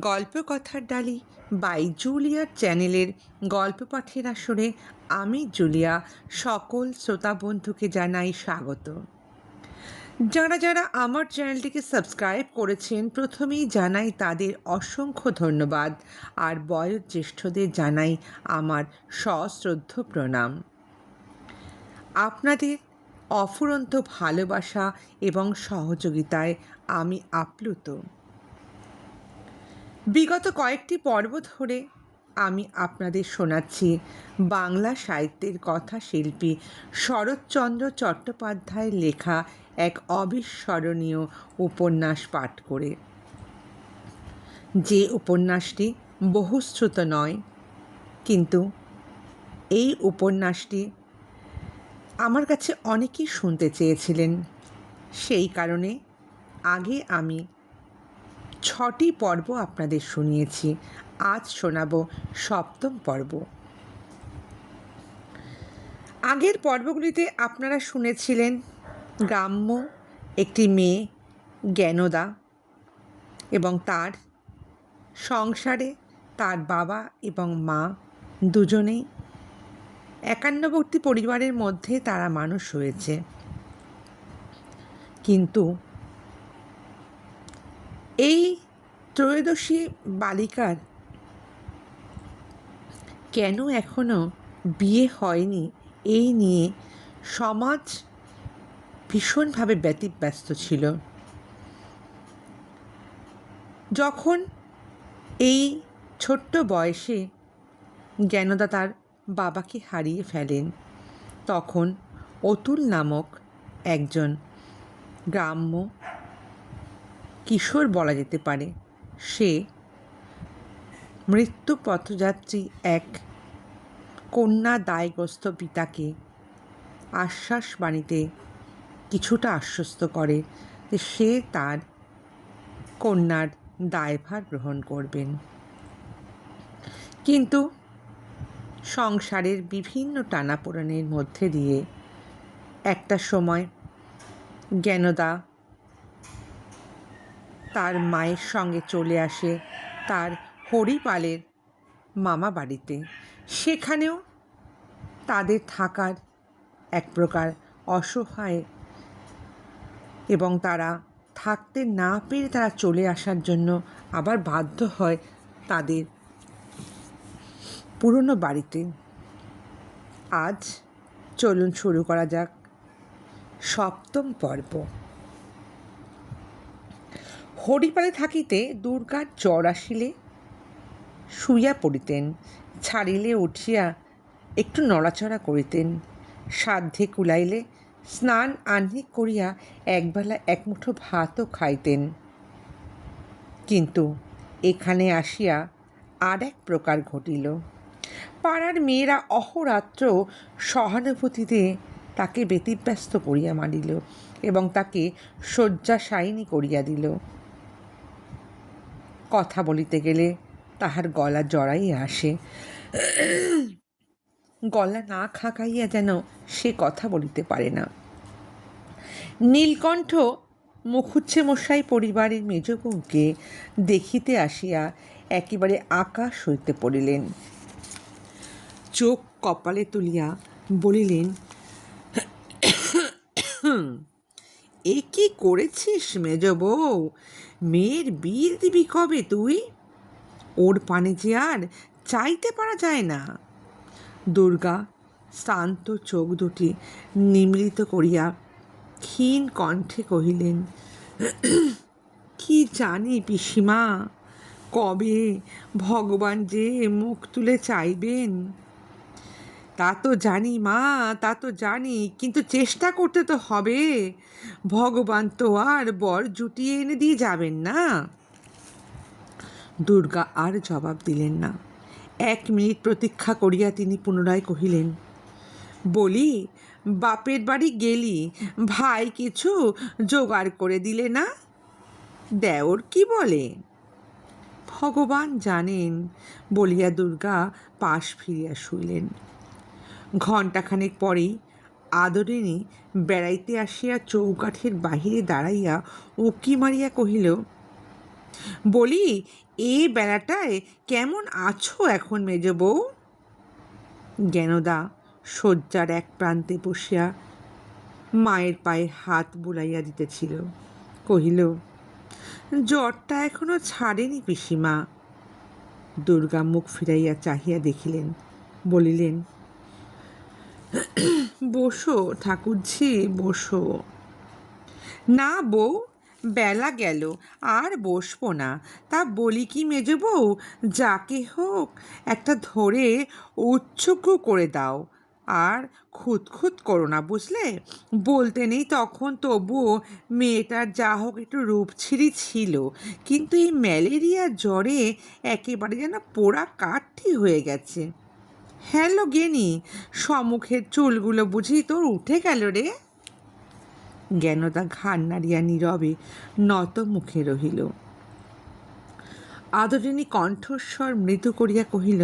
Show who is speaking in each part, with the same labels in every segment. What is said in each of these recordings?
Speaker 1: গল্প কথার ডালি বাই জুলিয়ার চ্যানেলের গল্প পাঠের আসরে আমি জুলিয়া সকল শ্রোতা বন্ধুকে জানাই স্বাগত। যারা যারা আমার চ্যানেলটিকে সাবস্ক্রাইব করেছেন, প্রথমেই জানাই তাদের অসংখ্য ধন্যবাদ আর বয়োজ্যেষ্ঠদের জানাই আমার সশ্রদ্ধ প্রণাম। আপনাদের অফুরন্ত ভালোবাসা এবং সহযোগিতায় আমি আপ্লুত। বিগত কয়েকটি পর্ব ধরে আমি আপনাদের শোনাচ্ছি বাংলা সাহিত্যের কথা শিল্পী শরৎচন্দ্র চট্টোপাধ্যায়ের লেখা এক অবিস্মরণীয় উপন্যাস পাঠ করে। যে উপন্যাসটি বহুশ্রুত নয়, কিন্তু এই উপন্যাসটি আমার কাছে অনেকেই শুনতে চেয়েছিলেন। সেই কারণে আগে আমি ছটি পর্ব আপনাদের শুনিয়েছি। আজ শোনাব সপ্তম পর্ব। আগের পর্বগুলিতে আপনারা শুনেছিলেন গ্রাম্য একটি মেয়ে জ্ঞানদা এবং তার সংসারে তার বাবা এবং মা দুজনেই একান্নবর্তী পরিবারের মধ্যে তারা মানুষ হয়েছে। কিন্তু এই ত্রয়োদশী বালিকার কেন এখনও বিয়ে হয়নি? এই নিয়ে সমাজ ভীষণভাবে ব্যতিব্যস্ত ছিল। যখন এই ছোট্ট বয়সে জ্ঞানদা তার বাবাকে হারিয়ে ফেলেন, তখন অতুল নামক একজন গ্রাম্য কিশোর বলা যেতে পারে। সে মৃত্যু পথযাত্রী এক কন্যা দায়গ্রস্ত পিতাকে আশ্বাস বাণীতে কিছুটা আশ্বস্ত করে যে সে তার কন্যার দায়ভার গ্রহণ করবেন। কিন্তু সংসারের বিভিন্ন টানাপোড়েনের মধ্যে দিয়ে একটা সময় জ্ঞানদা তার মায়ের সঙ্গে চলে আসে তার হরিপালের মামা বাড়িতে। সেখানেও তাদের থাকার এক প্রকার অসহায় এবং তারা থাকতে না পেরে তারা চলে আসার জন্য আবার বাধ্য হয় তাদের পুরনো বাড়িতে। আজ চলুন শুরু করা যাক সপ্তম পর্ব। হরিপালে থাকিতে দুর্গার জ্বর আসিলে শুইয়া পড়িতেন, ছাড়িলে উঠিয়া একটু নড়াচড়া করিতেন, সাধ্যে কুলাইলে স্নান আহ্নিক করিয়া একবেলা এক মুঠো ভাতও খাইতেন। কিন্তু এখানে আসিয়া আর এক প্রকার ঘটিল। পাড়ার মেয়েরা অহরাত্র সহানুভূতিতে তাকে ব্যতিব্যস্ত করিয়া মারিল এবং তাকে শয্যাশায়িনী করিয়া দিল। কথা বলিতে গেলে তাহার গলা জড়াইয়া আসে। গলা না খাকাইয়া যেন সে কথা বলিতে পারে না। নীলকণ্ঠ মুখুচ্ছে মশাই পরিবারের মেজবউকে দেখিতে আসিয়া একেবারে আকাশ হইতে পড়িলেন। চোখ কপালে তুলিয়া বলিলেন এ কি করেছিস মেজ বউ? মেয়ের বিয়ে দিবি কবে তুই? ওর পানে যে আর চাইতে পারা যায় না। দুর্গা শান্ত চোখ দুটি নিমৃত করিয়া ক্ষীণ কণ্ঠে কহিলেন, কি জানি পিসিমা, কবে ভগবান যে মুখ তুলে চাইবেন? তা তো জানি মা, তা তো জানি, কিন্তু চেষ্টা করতে তো হবে। ভগবান তো আর বর জুটিয়ে এনে দিয়ে যাবেন না। দুর্গা আর জবাব দিলেন না। এক মিনিট প্রতীক্ষা করিয়া তিনি পুনরায় কহিলেন, বলি, বাপের বাড়ি গেলি, ভাই কিছু জোগাড় করে দিলে না? দেওর কি বলে? ভগবান জানেন, বলিয়া দুর্গা পাশ ফিরিয়া শুইলেন। ঘণ্টাখানেক পরেই আদরিণী বেড়াইতে আসিয়া চৌকাঠের বাহিরে দাঁড়াইয়া উঁকি মারিয়া কহিল, বলি, এ বেলাটায় কেমন আছো এখন মেজ বউ জ্ঞানদা শয্যার এক প্রান্তে বসিয়া মায়ের পায়ে হাত বুলাইয়া দিতেছিল। কহিল, জ্বরটা এখনও ছাড়েনি পিসিমা। দুর্গা মুখ ফিরাইয়া চাহিয়া দেখিলেন, বলিলেন বসো ঠাকুরঝি বসো। না বউ, বেলা গেল, আর বসবো না। তা বলি কি মেজ বউ, যাকে হোক একটা ধরে উচ্চকু করে দাও। আর খুঁতখুত করো না, বুঝলে? বলতে নেই তখন তবুও মেয়েটার যা হোক একটু রূপছিরি ছিল। কিন্তু এই ম্যালেরিয়া জ্বরে একেবারে যেন পোড়া কাঠি হয়ে গেছে। হ্যালো গেনি সমুখের চুলগুলো বুঝি তোর উঠে গেল রে। জ্ঞানদা ঘাড় নাড়িয়া নীরবে নত মুখে রহিল। আদরিনী কণ্ঠস্বর মৃদু করিয়া কহিল,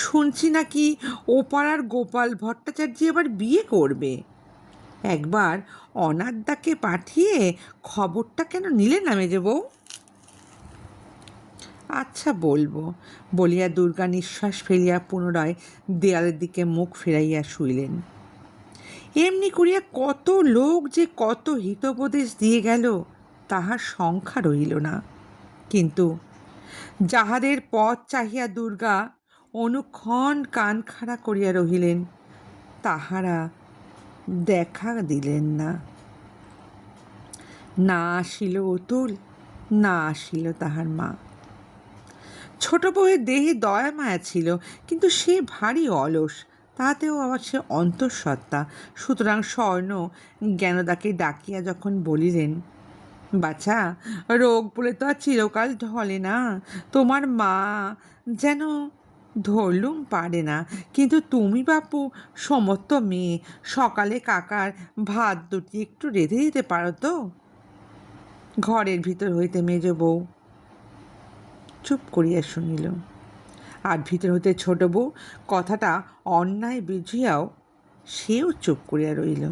Speaker 1: শুনছি নাকি ও পাড়ার গোপাল ভট্টাচার্য এবার বিয়ে করবে? একবার অনাদ্দাকে পাঠিয়ে খবরটা কেন নিলে না মেজে বউ আচ্ছা বলব। বলিয়া দুর্গা নিঃশ্বাস ফেলিয়া পুনরায় দেয়ালের দিকে মুখ ফেরাইয়া শুইলেন। এমনি করিয়া কত লোক যে কত হিতোপদেশ দিয়ে গেল, তাহার সংখ্যা রহিল না। কিন্তু যাহাদের পথ চাহিয়া দুর্গা অনুক্ষণ কান খাড়া করিয়া রহিলেন, তাহারা দেখা দিলেন না। না আসিল অতুল, না আসিল তাহার মা। ছোট বউয়ের দেহে দয়া মায়া ছিল, কিন্তু সে ভারী অলস। তাহাতেও আবার সে অন্তঃসত্ত্বা। সুতরাং স্বর্ণ জ্ঞানদাকে ডাকিয়া যখন বলিলেন, বাছা, রোগ বলে তো আর চিরকাল ঢলে না। তোমার মা যেন ধরলুম পারে না। কিন্তু তুমি বাপু, সমস্ত মেয়ে, সকালে কাকার ভাত দুটি একটু রেঁধে দিতে পারো তো? ঘরের ভিতর হইতে মেজ বউ চুপ করিয়া শুনিল। আর ভিতর হইতে ছোট বউ কথাটা অন্যায় বুঝিয়াও সেও চুপ করিয়া রইল।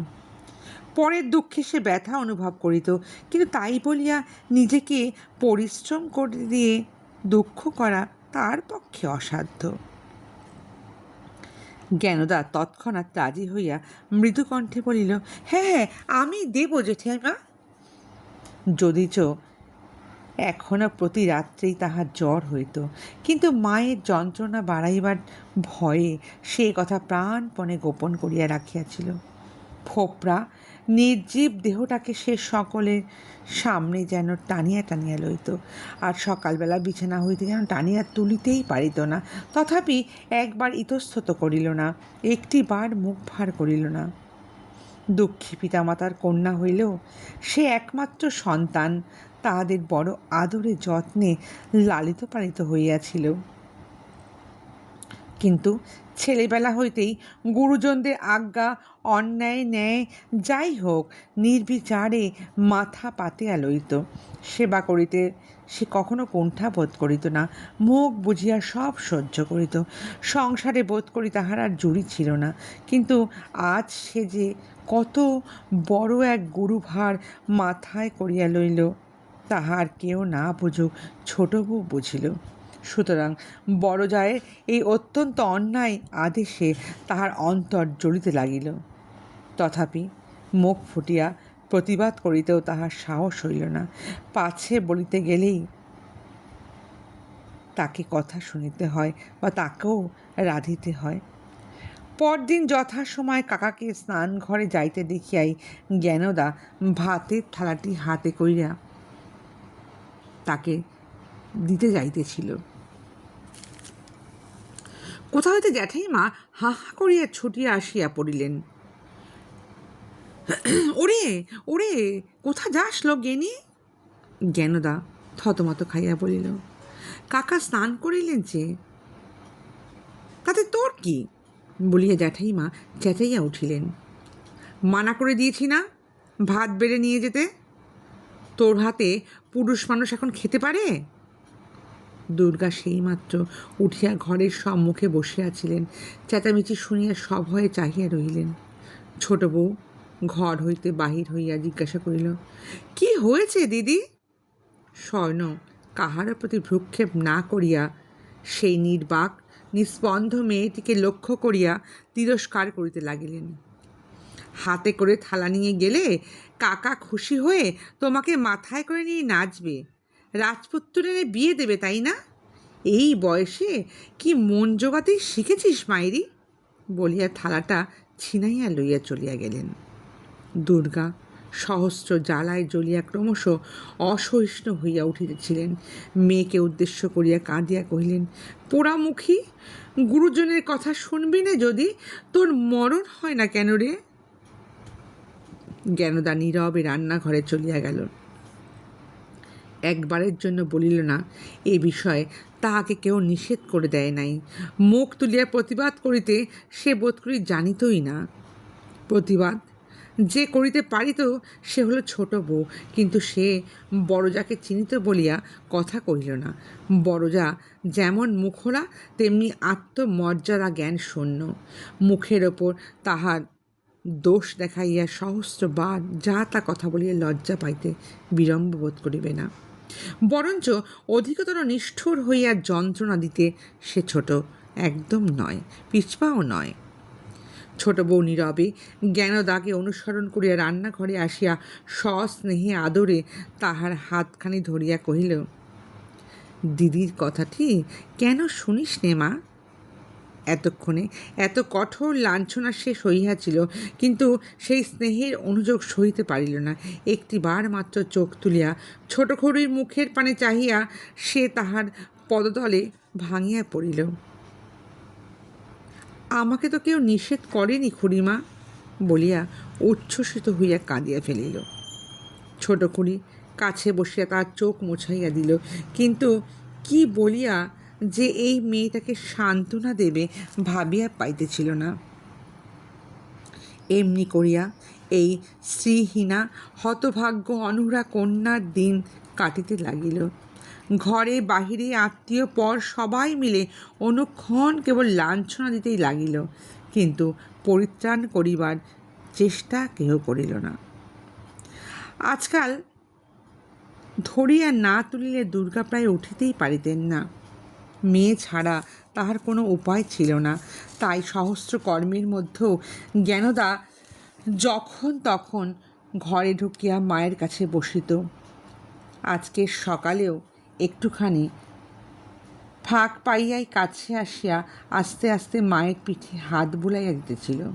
Speaker 1: পরের দুঃখে সে ব্যথা অনুভব করিত, কিন্তু তাই বলিয়া নিজেকে পরিশ্রম করে দিয়ে দুঃখ করা তার পক্ষে অসাধ্য। জ্ঞানদা তৎক্ষণাৎ রাজি হইয়া মৃদুকণ্ঠে বলিল হ্যাঁ হ্যাঁ আমি দেব জেঠিমা। যদিচ এখনও প্রতি রাত্রেই তাহার জ্বর হইত। কিন্তু মায়ের যন্ত্রণা বাড়াইবার ভয়ে সে কথা প্রাণপণে গোপন করিয়া রাখিয়াছিল। ফোপরা নির্জীব দেহটাকে সে সকলের সামনে যেন টানিয়া টানিয়া লইত। আর সকালবেলা বিছানা হইতে যেন টানিয়া তুলিতেই পারিত না। তথাপি একবার ইতস্তত করিল না একটি বার মুখ ভার করিল না। দুঃখী পিতামাতার কন্যা হইলেও সে একমাত্র সন্তান তাহাদের বড় আদরে যত্নে লালিত পালিত হইয়াছিল। কিন্তু ছেলেবেলা হইতেই গুরুজনদের আজ্ঞা, অন্যায়, ন্যায়, যাই হোক, নির্বিচারে মাথা পাতিয়া লইত সেবা করিতে সে কখনো কুণ্ঠা বোধ করিত না, মুখ বুঝিয়া সব সহ্য করিত। সংসারে বোধ করি তাহার আর জুড়ি ছিল না। কিন্তু আজ সে যে কত বড় এক গুরুভার মাথায় করিয়া লইল। তাহার কেউ না বুঝুক, ছোট বউ বুঝিল। সুতরাং বড় জায়ের এই অত্যন্ত অন্যায় আদেশে তাহার অন্তর জ্বলিতে লাগিল। তথাপি মুখ ফুটিয়া প্রতিবাদ করিতেও তাহার সাহস হইল না। পাছে বলিতে গেলেই তাকে কথা শুনিতে হয় বা তাকেও রাধিতে হয়। পরদিন যথাসময় কাকাকে স্নান ঘরে যাইতে দেখিয়াই জ্ঞানদা ভাতের থালাটি হাতে কইরা তাকে দিতে যাইতেছিল। কোথা হইতে জ্যাঠাইমা হা হা করিয়া ছুটিয়া আসিয়া পড়িলেন। ওরে ওরে কোথা যাস লোক গেনি? জ্ঞানদা থতমত খাইয়া বলিল, কাকা স্নান করিলেন যে, তাতে তোর কি? বলিয়া জ্যাঠাইমা চেঁচাইয়া উঠিলেন, মানা করে দিয়েছি না, ভাত বেড়ে নিয়ে যেতে? তোর হাতে পুরুষ মানুষ এখন খেতে পারে? দুর্গা সেইমাত্র উঠিয়া ঘরের সম্মুখে বসিয়াছিলেন চেঁচামেচি শুনিয়া সভয়ে চাহিয়া রহিলেন। ছোট বউ ঘর হইতে বাহির হইয়া জিজ্ঞাসা করিল, কি হয়েছে দিদি? স্বর্ণ কাহার প্রতি ভ্রুক্ষেপ না করিয়া সেই নির্বাক নিস্পন্ধ মেয়েটিকে লক্ষ্য করিয়া তিরস্কার করিতে লাগিলেন। হাতে করে থালা নিয়ে গেলে কাকা খুশি হয়ে তোমাকে মাথায় করে নিয়ে নাচবে। রাজপুত্রের বিয়ে দেবে, তাই না? এই বয়সে কি মন জোগাতেই শিখেছিস মাইরি? বলিয়া থালাটা ছিনাইয়া লইয়া চলিয়া গেলেন। দুর্গা সহস্র জ্বালায় জ্বলিয়া ক্রমশ অসহিষ্ণু হইয়া উঠিতেছিলেন। মেয়েকে উদ্দেশ্য করিয়া কাঁদিয়া কহিলেন, পোড়ামুখী, গুরুজনের কথা শুনবি না যদি? তোর মরণ হয় না কেন রে? জ্ঞানদা নীরবে রান্নাঘরে চলিয়া গেল? একবারের জন্য বলিল না, এ বিষয়ে তাহাকে কেউ নিষেধ করে দেয় নাই। মুখ তুলিয়া প্রতিবাদ করিতে সে বোধ করি জানিতই না। প্রতিবাদ? যে করিতে পারিত সে হলো ছোট বউ, কিন্তু সে বড়জাকে চিনিত বলিয়া কথা কহিল না। বড়জা যেমন মুখরা তেমনি আত্মমর্যাদা জ্ঞান শূন্য। মুখের ওপর তাহার দোষ দেখাইয়া সহস্র সহস্রবার যা তা কথা বলিয়া লজ্জা পাইতে বিড়ম্ব বোধ করিবে না। বরঞ্চ অধিকতর নিষ্ঠুর হইয়া যন্ত্রণা দিতে সে ছোট, একদম নয়, পিছপাও নয়। ছোট বউ নীরবে জ্ঞানদাকে অনুসরণ করিয়া রান্নাঘরে আসিয়া সস্নেহে আদরে তাহার হাতখানি ধরিয়া কহিল, দিদির কথাটি কেন শুনিস নে মা? এতক্ষণে। এত কঠোর লাঞ্ছনা সে সহিয়াছিল কিন্তু সেই স্নেহের অনুযোগ সহিতে পারিল না। একটি বার মাত্র চোখ তুলিয়া ছোট খড়ির মুখের পানে চাহিয়া সে তাহার পদতলে ভাঙিয়া পড়িল। আমাকে তো কেউ নিষেধ করেনি খুড়িমা, বলিয়া উচ্ছ্বসিত হইয়া কাঁদিয়া ফেলিল। ছোট খুড়ি কাছে বসিয়া তার চোখ মোছাইয়া দিল, কিন্তু কি বলিয়া যে এই মেয়েটাকে সান্ত্বনা দেবে ভাবিয়া পাইতেছিল না। এমনি করিয়া এই স্ত্রীহীনা হতভাগ্য অনুরা কন্যার দিন কাটিতে লাগিল। ঘরে বাহিরে আত্মীয় পর সবাই মিলে অনুক্ষণ কেবল লাঞ্ছনা দিতেই লাগিল, কিন্তু পরিত্রাণ করিবার চেষ্টা কেহ করিল না। আজকাল ধরিয়া না তুলিলে দুর্গা প্রায় উঠিতেই পারিতেন না। মেয়ে ছাড়া তাহার কোনো উপায় ছিল না। তাই সহস্র কর্মের মধ্যেও জ্ঞানদা যখন তখন ঘরে ঢুকিয়া মায়ের কাছে বসিত। আজকের সকালেও একটুখানি ফাঁক পাইয়াই কাছে আসিয়া আস্তে আস্তে মায়ের পিঠে হাত বুলাইয়া দিতেছিল।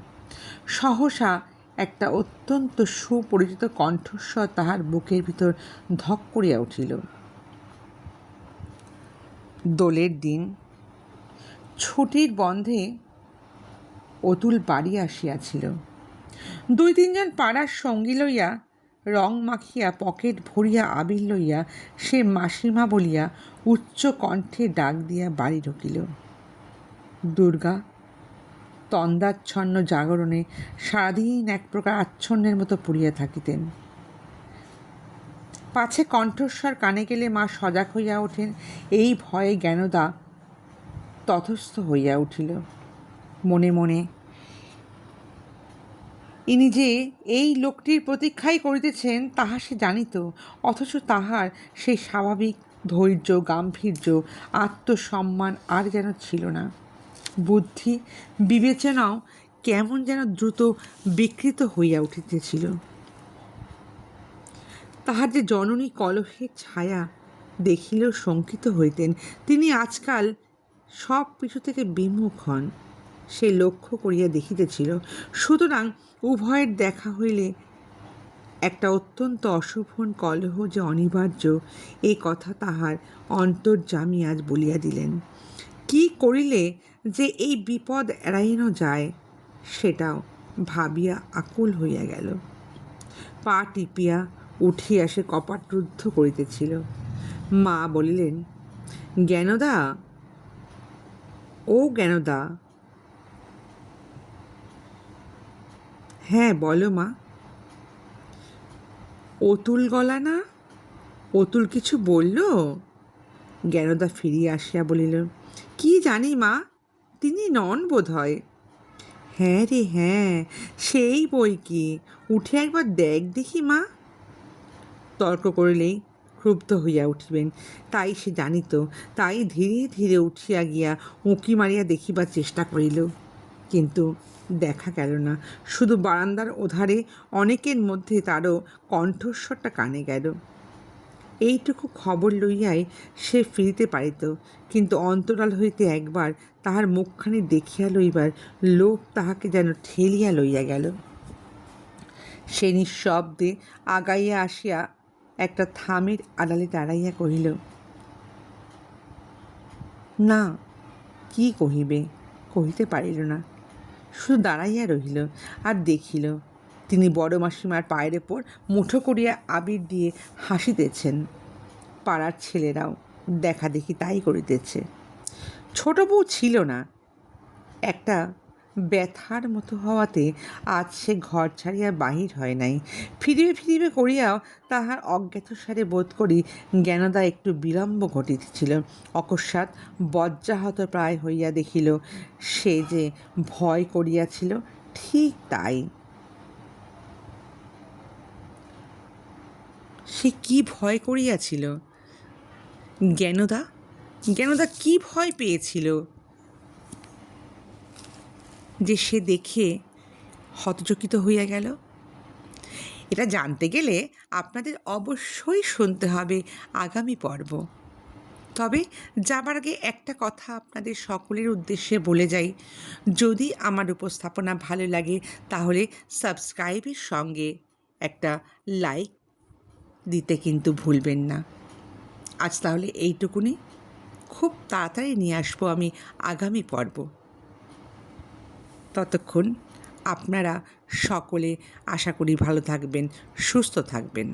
Speaker 1: সহসা একটা অত্যন্ত সুপরিচিত কণ্ঠস্বর তাহার বুকের ভিতর ধক করিয়া উঠিল। দোলের দিন। ছুটির বন্ধে অতুল বাড়ি আসিয়াছিল। দুই তিনজন পাড়ার সঙ্গী লইয়া রং মাখিয়া পকেট ভরিয়া আবির লইয়া সে মাসিমা বলিয়া উচ্চ কণ্ঠে ডাক দিয়া বাড়ি ঢুকিল। দুর্গা তন্দাচ্ছন্ন জাগরণে সারাদিন এক প্রকার আচ্ছন্নের মতো পড়িয়া থাকিতেন। পাছে কণ্ঠস্বর কানে গেলে মা সজাগ হইয়া ওঠেন, এই ভয়ে জ্ঞানদা তথস্থ হইয়া উঠিল। মনে মনে, ইনি যে এই লোকটির প্রতীক্ষাই করিতেছেন, তাহা সে জানিত, অথচ তাহার সেই স্বাভাবিক ধৈর্য, গাম্ভীর্য, আত্মসম্মান আর যেন ছিল না। বুদ্ধি, বিবেচনাও কেমন যেন দ্রুত বিকৃত হইয়া উঠিতেছিল। তাহার যে জননী কলহের ছায়া দেখিলেও শঙ্কিত হইতেন, তিনি আজকাল সব কিছু থেকে বিমুখ হন। সে লক্ষ্য করিয়া দেখিতেছিল, সুতরাং উভয়ের দেখা হইলে একটা অত্যন্ত অশোভন কলহ যে অনিবার্য এই কথা তাহার অন্তর্যামী আজ বলিয়া দিলেন। কি করিলে যে এই বিপদ এড়াইনো যায়, সেটাও ভাবিয়া আকুল হইয়া গেল। পা টিপিয়া উঠিয়া সে কপাট রুদ্ধ করিতেছিল। মা বলিলেন, জ্ঞানদা, ও জ্ঞানদা। হ্যাঁ বলো মা। অতুল গলা না? অতুল কিছু বলল? জ্ঞানদা ফিরিয়া আসিয়া বলিল, কি জানি মা, তিনি নন বোধ হয় হ্যাঁ রে হ্যাঁ সেই বই কি। উঠে একবার দেখ দেখি মা। তর্ক করিলেই ক্রুব্ধ হইয়া উঠিবেন। তাই সে জানিত, তাই ধীরে ধীরে উঠিয়া গিয়া উঁকি মারিয়া দেখিবার চেষ্টা করিল। কিন্তু দেখা গেল না, শুধু বারান্দার ওধারে অনেকের মধ্যে তারও কণ্ঠস্বরটা কানে গেল। এইটুকু খবর লইয়াই সে ফিরিতে পারিত, কিন্তু অন্তরাল হইতে একবার তাহার মুখখানি দেখিয়া লইবার লোভ তাহাকে যেন ঠেলিয়া লইয়া গেল। সে নিঃশব্দে আগাইয়া আসিয়া একটা থামের আড়ালে দাঁড়াইয়া কহিল, না, কি কহিবে? কহিতে পারিল না। শুধু দাঁড়াইয়া রহিল আর দেখিল, তিনি বড় মাসিমার পায়ের ওপর মুঠো করিয়া আবির দিয়ে হাসিতেছেন। পাড়ার ছেলেরাও দেখা দেখি তাই করিতেছে। ছোট বউ ছিল না, একটা ব্যথার মতো হওয়াতে আজ সে ঘর ছাড়িয়া বাহির হয় নাই। ফিরিবে ফিরিবে করিয়াও তাহার অজ্ঞাতসারে বোধ করি জ্ঞানদা একটু বিলম্ব ঘটিতেছিল। অকস্মাৎ বজ্রাহত প্রায় হইয়া দেখিল, সে যে ভয় করিয়াছিল, ঠিক তাই। সে কি ভয় করিয়াছিল? জ্ঞানদা? জ্ঞানদা কি ভয় পেয়েছিল? যে সে দেখে হতচকিত হইয়া গেল। এটা জানতে গেলে আপনাদের অবশ্যই শুনতে হবে আগামী পর্ব। তবে যাবার আগে একটা কথা আপনাদের সকলের উদ্দেশ্যে বলে যাই। যদি আমার উপস্থাপনা ভালো লাগে, তাহলে সাবস্ক্রাইবের সঙ্গে একটা লাইক দিতে কিন্তু ভুলবেন না। আজ তাহলে এইটুকুনি। খুব তাড়াতাড়ি নিয়ে আসব আমি আগামী পর্ব। ততক্ষণ আপনারা সকলে আশা করি ভালো থাকবেন সুস্থ থাকবেন।